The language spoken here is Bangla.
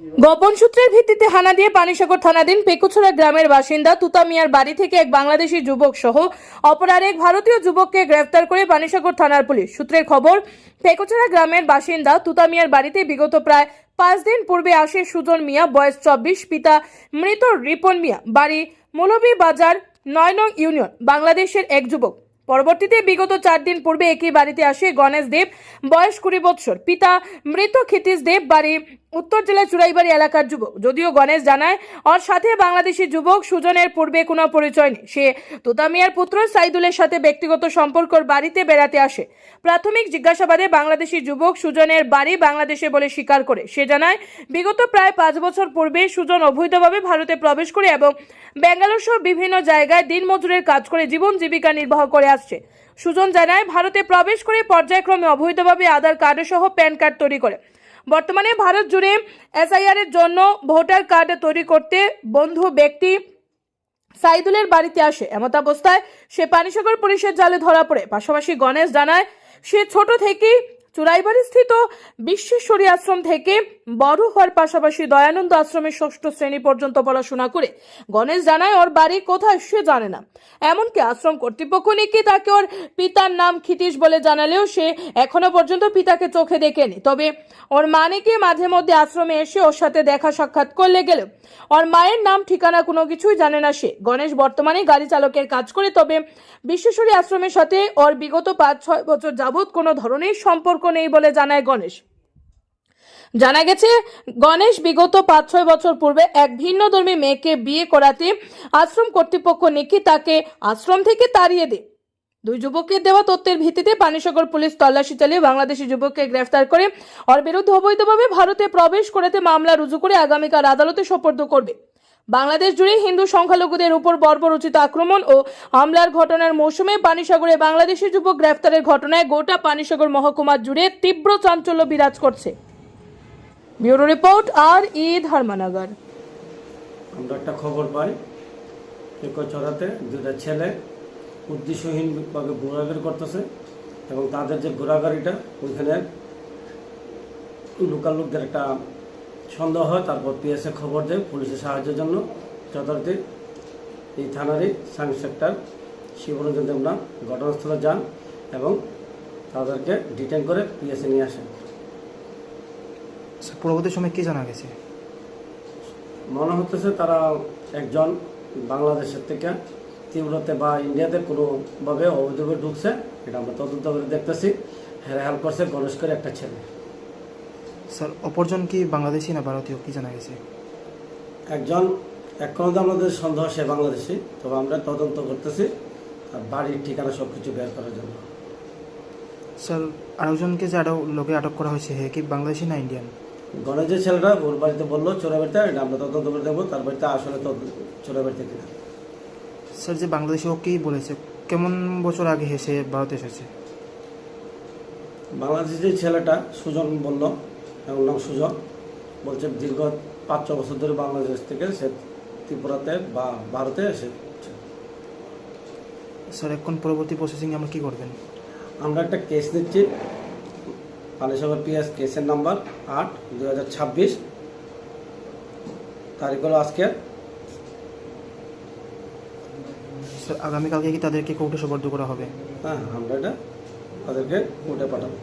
গোপন সূত্রের ভিত্তিতে হানা দিয়ে পানিসাগর থানাধীন পেকুছড়া গ্রামের বাসিন্দা তুতামিয়ার বাড়ি থেকে এক বাংলাদেশি যুবক সহ অপর আরেক ভারতীয় যুবককে গ্রেফতার করে পানিসাগর থানার পুলিশ। সূত্রের খবর, পেকুছড়া গ্রামের বাসিন্দা তুতামিয়ার বাড়িতে বিগত প্রায় পাঁচ দিন পূর্বে আসে সুজন মিয়া, বয়স চব্বিশ, পিতা মৃত রিপন মিয়া। বাড়ি মৌলভী বাজার, নয় নং ইউনিয়ন, বাংলাদেশের এক যুবক। পরবর্তীতে বিগত চার দিন পূর্বে একই বাড়িতে আসে গণেশ দেব, বয়স কুড়ি বৎসর, পিতা মৃত ক্ষিতিশ দেব, বাড়ি উত্তর জেলার চুরাইবাড়ি এলাকার যুবক। যদিও গণেশ জানায়, ওর সাথে বাংলাদেশি যুবক, সুজনের পূর্বে কোনো পরিচয় নেই। সে তোতামিয়ার পুত্র সাইদুলের সাথে ব্যক্তিগত সম্পর্কর বাড়িতে বেড়াতে আসে। প্রাথমিক জিজ্ঞাসাবাদে বাংলাদেশি যুবক সুজনের বাড়ি বাংলাদেশে বলে স্বীকার করে। সে জানায়, বিগত প্রায় পাঁচ বছর পূর্বে সুজন অবৈধভাবে ভারতে প্রবেশ করে এবং ব্যাঙ্গালোর সহ বিভিন্ন জায়গায় দিনমজুরের কাজ করে জীবন জীবিকা নির্বাহ করে আসছে। সুজন জানায়, ভারতে প্রবেশ করে পর্যায়ক্রমে অবৈধভাবে আধার কার্ড সহ প্যান কার্ড তৈরি করে। বর্তমানে ভারত জুড়ে এসআইআর এর জন্য ভোটার কার্ড তৈরি করতে বন্ধু ব্যক্তি সাইদুলের বাড়িতে আসে। এমত অবস্থায় সে পানিসাগর পুলিশের জালে ধরা পড়ে। পাশাপাশি গণেশ জানায়, সে ছোট থেকেই চুরাইবাড়ি স্থিত বিশ্বেশ্বরী আশ্রম থেকে বড় হওয়ার পাশাপাশি দয়ানন্দ আশ্রমের ষষ্ঠ শ্রেণি পর্যন্ত পড়াশোনা করে গণেশ জানায় ওর বাড়ি কোথায় সে জানে না। এমনকি আশ্রম কর্তৃপক্ষ নাকি তাকে ওর পিতার নাম ক্ষিতীশ বলে জানালেও সে এখনও পর্যন্ত পিতাকে চোখে দেখেনি। তবে ওর মা নাকি মাঝে মধ্যে আশ্রমে এসে ওর সাথে দেখা সাক্ষাৎ করলে গেলেও ওর মায়ের নাম, ঠিকানা কোনো কিছুই জানে না সে। গণেশ বর্তমানে গাড়ি চালকের কাজ করে, তবে বিশ্বেশ্বরী আশ্রমের সাথে ওর বিগত পাঁচ ছয় বছর যাবৎ কোনো ধরনের সম্পর্ক নেই বলে জানায় গণেশ। জানা গেছে, গণেশ বিগত পাঁচ ছয় বছর পূর্বে এক ভিন্ন ধর্মী মেয়েকে বিয়ে করাতে আশ্রম কর্তৃপক্ষ নাকি তাকে আশ্রম থেকে তাড়িয়ে দেয়। দুই যুবকের দেওয়া তথ্যের ভিত্তিতে পানিসাগর পুলিশ তল্লাশি চালিয়ে বাংলাদেশি যুবককে গ্রেফতার করে, ওর বিরুদ্ধে অবৈধভাবে ভারতে প্রবেশ করাতে মামলা রুজু করে আগামীকাল আদালতে সোপর্দ করবে। বাংলাদেশ জুড়ে হিন্দু সংখ্যালঘুদের উপর বর্বরোচিত আক্রমণ ও হামলার ঘটনার মৌসুমে পানিসাগরে বাংলাদেশি যুবক গ্রেফতারের ঘটনায় গোটা পানিসাগর মহকুমা জুড়ে তীব্র চাঞ্চল্য বিরাজ করছে। ব্যুরো রিপোর্ট, আর ই ধর্মনগর। আমরা একটা খবর পাই চড়াতে দুটা ছেলে উদ্দেশ্যহীনভাবে ঘোরাঘুরি করতেছে এবং তাদের যে ঘোরাঘুরিটা, ওইখানে লোকাল লোকদের একটা সন্দেহ হয় তারপর পিএসএ খবর দেয় পুলিশের সাহায্যের জন্য। যথারীতি এই থানারই সায়েন্স সেক্টর শিবরঞ্জন দেবনা ঘটনাস্থলে যান এবং তাদেরকে ডিটেন করে পিএসএ নিয়ে আসেন। পরবর্তী সময় কি জানা গেছে? মনে হতেছে তারা একজন বাংলাদেশের থেকে তীব্রতে বা ইন্ডিয়াতে কোনোভাবে অবৈধভাবে ঢুকছে এটা আমরা তদন্ত করে দেখতেছি। হেরা হেল্প করছে গণেশ করে একটা ছেলে। স্যার অপরজন কি বাংলাদেশি না ভারতীয় কি জানা গেছে? একজন এখন তো আমাদের সন্দেহ সে বাংলাদেশি তবে আমরা তদন্ত করতেছি আর বাড়ির ঠিকানা সব কিছু বের করার জন্য। স্যার আরেকজনকে যে আটক লোকে আটক করা হয়েছে হে কি বাংলাদেশি না ইন্ডিয়ান? গণেশের ছেলেরা ওর বাড়িতে বলল চোরা বাড়িতে এটা আমরা তদন্ত করে দেখব তার বাড়িতে আসলে চোরা বাড়িতে কিনা। স্যার যে বাংলাদেশি ও কি বলেছে কেমন বছর আগে হেসে ভারতে এসেছে? বাংলাদেশের যে ছেলেটা সুজন বলল এবং নাম সুজন। বলছে দীর্ঘ পাঁচ ছ বছর ধরে বাংলাদেশ থেকে সে ত্রিপুরাতে বা ভারতে এসে স্যার এখন পরবর্তী প্রসেসিং আমরা কি করবেন? আমরা একটা কেস নিচ্ছি। পানিসাগর পিএস কেসের নাম্বার আট দু হাজার ছাব্বিশ। তারিখ হলো আজকে। স্যার আগামীকালকে কি তাদেরকে কোর্টে সুপর্দ করা হবে? হ্যাঁ আমরা এটা তাদেরকে কোর্টে পাঠাবো।